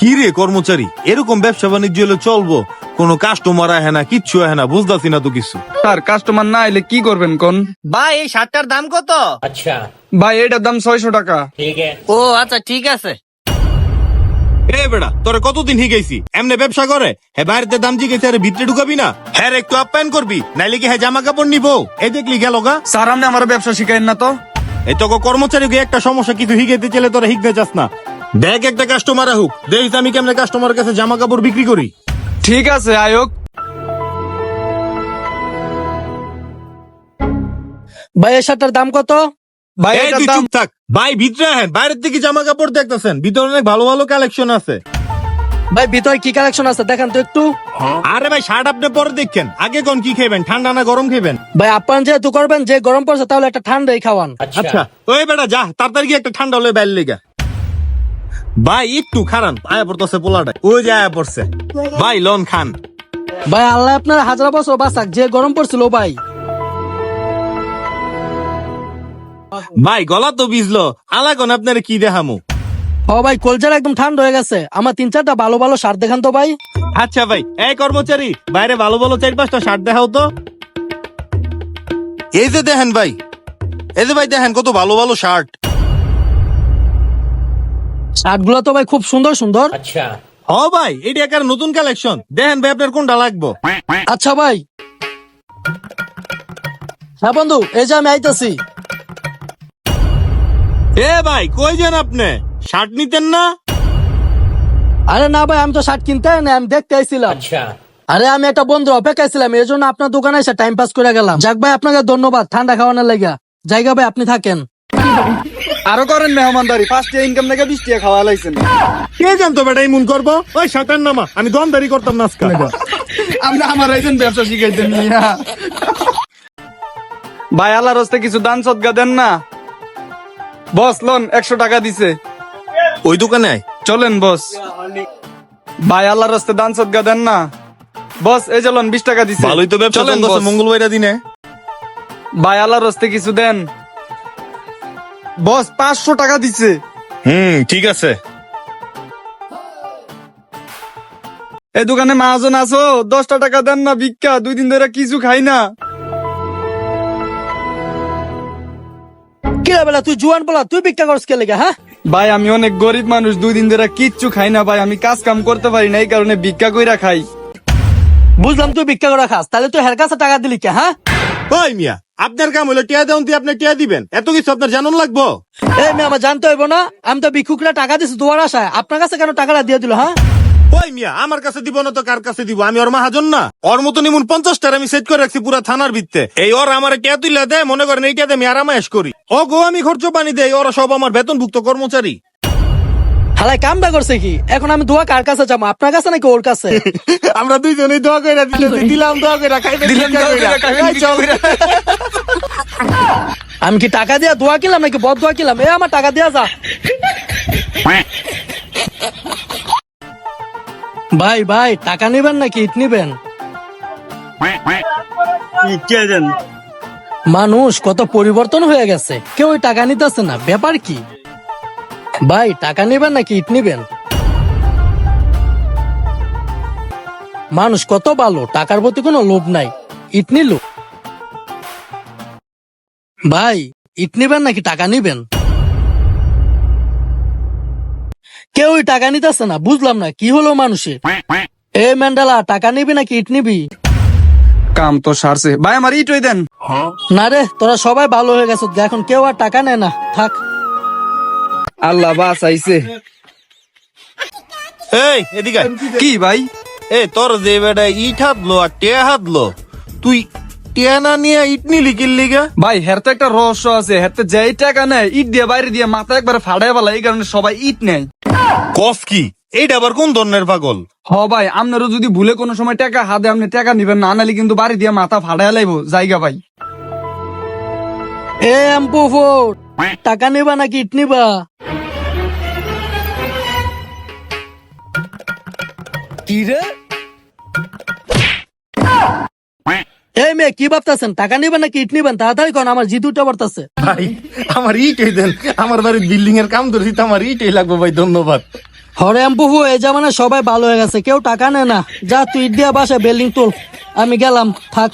কি রে কর্মচারী? এরকম ব্যবসা বাণিজ্য হলে চলবো। কোনো কাস্টমার আহে না কিচ্ছু আহে না বুঝতেছি না তো কিছু। স্যার কাস্টমার না এলে কি করবেন কোন? ভাই এই শার্টটার দাম কত? আচ্ছা। ভাই এটার দাম ছয়শো টাকা। ও আচ্ছা ঠিক আছে। এ বেড়া তোরে কতদিন হিগেছি এমনি ব্যবসা করে? হে বাইরেতে দাম জিগেছে আরে ভিতরে ঢুকাবি না? হ্যাঁ রে, একটু আপ্যায়ন করবি? নাইলে কি হ্যাঁ জামা কাপড় নিবো? এই দেখলি গেল গা। স্যার আপনি আমার ব্যবসা শিখাইন না তো। এই তো কর্মচারী একটা সমস্যা কিছু হিগাইতে চলে তোরা হিগতে চাস না। দেখ একটা কাস্টমার আহুক। দেখিস আমি কেমনে কাস্টমারের কাছে জামা কাপড় বিক্রি করি। ঠিক আছে আয়োগ। ভাই এই শার্টটার দাম কত? ভাই এই এটার তুই দাম চুপ থাক। ভাই ভিতরে আহেন। বাইরের থেকে জামা কাপড় দেখতেছেন। ভিতরে অনেক ভালো ভালো কালেকশন আছে। ভাই ভিতরে কি কালেকশন আছে? দেখেন তো একটু। আরে ভাই শার্ট আপনি পরে দেখছেন আগে কোন কি খাবেন? ঠান্ডা না গরম খাবেন? ভাই আপনার যেহেতু করবেন যে গরম পড়ছে তাহলে একটা ঠান্ডাই খাওয়ান। আচ্ছা। ওই বেটা যা তাড়াতাড়ি গিয়ে একটা ঠান্ডা হলে বাইরে লেগা ভাই একটু খারান। আয়া পড়তেছে পোলাটা ওই যে আয়া পড়ছে। ভাই লন খান। ভাই আল্লাহ আপনার হাজার বছর বাঁচাক যে গরম পড়ছিল ভাই। ভাই গলা তো বিজলো আলাগন আপনার কি দেখামু? ও ভাই কলজার একদম ঠান্ডা হয়ে গেছে। আমার তিন চারটা ভালো ভালো শার্ট দেখান তো ভাই। আচ্ছা ভাই এই কর্মচারী বাইরে ভালো ভালো চার পাঁচটা শার্ট দেখাও তো। এই যে দেখেন ভাই এই যে ভাই দেখেন কত ভালো ভালো শার্ট। শার্টগুলো তো ভাই খুব সুন্দর সুন্দর। আচ্ছা। হ ভাই এটা একার নতুন কালেকশন দেখেন ভাই আপনার কোনটা লাগবো? আচ্ছা ভাই। হ্যাঁ বন্ধু এই যে আমি আইতাছি। এ ভাই কই যান আপনি? শার্ট নিতেন না? আরে না ভাই আমি তো শার্ট কিনতে না আমি দেখতে আইছিলাম। আচ্ছা। আরে আমি একটা বন্ধু অপেক্ষায় ছিলাম এই জন্য আপনার দোকানে এসে টাইম পাস করে গেলাম। যাক ভাই আপনাকে ধন্যবাদ ঠান্ডা খাওয়ানোর লেগা জায়গা ভাই আপনি থাকেন। আরও করেন মেহমানদারি। ফার্স্ট ইনকাম থেকে বিশ টাকা খাওয়া লাইছেন। কে জানতো বেটা ইমুন করব? ওই নামা। আমি দমদারি করতাম না আজকে আপনি আমার ব্যবসা শিখাইতেন ভাই আল্লাহর হস্তে কিছু দান সদগা দেন না। বস লোন একশো টাকা দিছে। ওই দোকানে আয়। চলেন বস। ভাই আল্লাহর হস্তে দান সদগা দেন না। বস এই চলুন বিশ টাকা দিছে। ভালোই তো ব্যবসা চলেন। মঙ্গলবাইরা দিনে। ভাই আল্লাহর হস্তে কিছু দেন। বস পাঁচশো টাকা দিছে। হুম ঠিক আছে। এই দোকানে মাহাজন আছো দশটা টাকা দেন না ভিক্ষা দুই দিন ধরে কিছু খাই না। কি রে বেলা তুই জুয়ান বলা তুই ভিক্ষা করস কে লেগে হ্যাঁ? ভাই আমি অনেক গরিব মানুষ দুই দিন ধরে কিচ্ছু খাই না ভাই আমি কাজ কাম করতে পারি না এই কারণে ভিক্ষা কইরা খাই। বুঝলাম তুই ভিক্ষা করে খাস তাহলে তুই হের কাছে টাকা দিলি কে হ্যাঁ? ওই মিয়া আপনার কাম হলো টিয়া দেন তুই আপনি টিয়া দিবেন। এত কিছু আপনার জানুন লাগবো? এই মেয়ে আমার জানতে হইব না। আমি তো ভিক্ষুকরা টাকা দিছি তোমার আশায়। আপনার কাছে কেন টাকাটা দিয়ে দিল হ্যাঁ? ওই মিয়া আমার কাছে দিব না তো কার কাছে দিব? আমি ওর মাহাজন না। ওর মতো নিমুন পঞ্চাশটার আমি সেট করে রাখছি পুরা থানার ভিত্তে। এই ওর আমার টিয়া তুইলা দেয় মনে করেন এইটা দিয়ে আমি আরামায়েশ করি। ও গো আমি খরচ পানি দেই ওরা সব আমার বেতনভুক্ত কর্মচারী। হালাই কামটা করছে কি? এখন আমি দোয়া কার কাছে যাব? আপনার কাছে নাকি ওর কাছে? আমরা দুইজনেই দোয়া করে দিলাম দোয়া করে খাইবে দিলাম দোয়া কইরা, খাইবেন আমি কি টাকা দিয়া দোয়া কিনলাম নাকি বদ দোয়া কিনলাম? এ আমার টাকা দিয়া যা। ভাই ভাই টাকা নিবেন নাকি ইট নিবেন? মানুষ কত পরিবর্তন হয়ে গেছে। কেউ টাকা নিতেছে না। ব্যাপার কি? ভাই টাকা নিবেন নাকি ইট নিবেন? মানুষ কত ভালো টাকার প্রতি কোনো লোভ নাই। ইট নিল। ভাই ইট নিবেন নাকি টাকা নিবেন? কেউই টাকা নিতেছে না বুঝলাম না কি হলো মানুষের? এ ম্যান্ডালা টাকা নিবি নাকি ইট নিবি? কাম তো সারছে। ভাই আমার ইটই দেন। না রে তোরা সবাই ভালো হয়ে গেছ এখন কেউ আর টাকা নেয় না থাক। আল্লাহ বাস আইছে। এই এদিকে কি ভাই? এ তোর যে বেটা ইট হাতলো আর টিয়া হাতলো তুই টিয়া না নিয়ে ইট নিলি কিনলি গা ভাই হের তো একটা রহস্য আছে। হের তো যেই টাকা নেয় ইট দিয়ে বাইরে দিয়ে মাথা একবার ফাড়াই বলা এই কারণে সবাই ইট নেয়। কফ কি? এইটা আবার কোন ধরনের পাগল? হ ভাই আপনারও যদি ভুলে কোনো সময় টাকা হাতে আপনি টাকা নিবেন না নালে কিন্তু বাড়ি দিয়ে মাথা ফাড়াই লাইব। জায়গা ভাই। এ এম্পু ফোর টাকা নিবা নাকি ইট নিবা? কি রে এই মেয়ে কি ভাবতেছেন? টাকা নিবেন নিবেন? তাড়াতাড়ি কোন আমার ভাই আমার ইটই দেন। আমার বাড়ির বিল্ডিং এর কাম ধরছি তো আমার ইটই লাগবে ভাই ধন্যবাদ। হরে এই সবাই ভালো হয়ে গেছে কেউ টাকা নেয় না। যা তুই ইট দিয়া বাসায় বিল্ডিং তোল। আমি গেলাম থাক।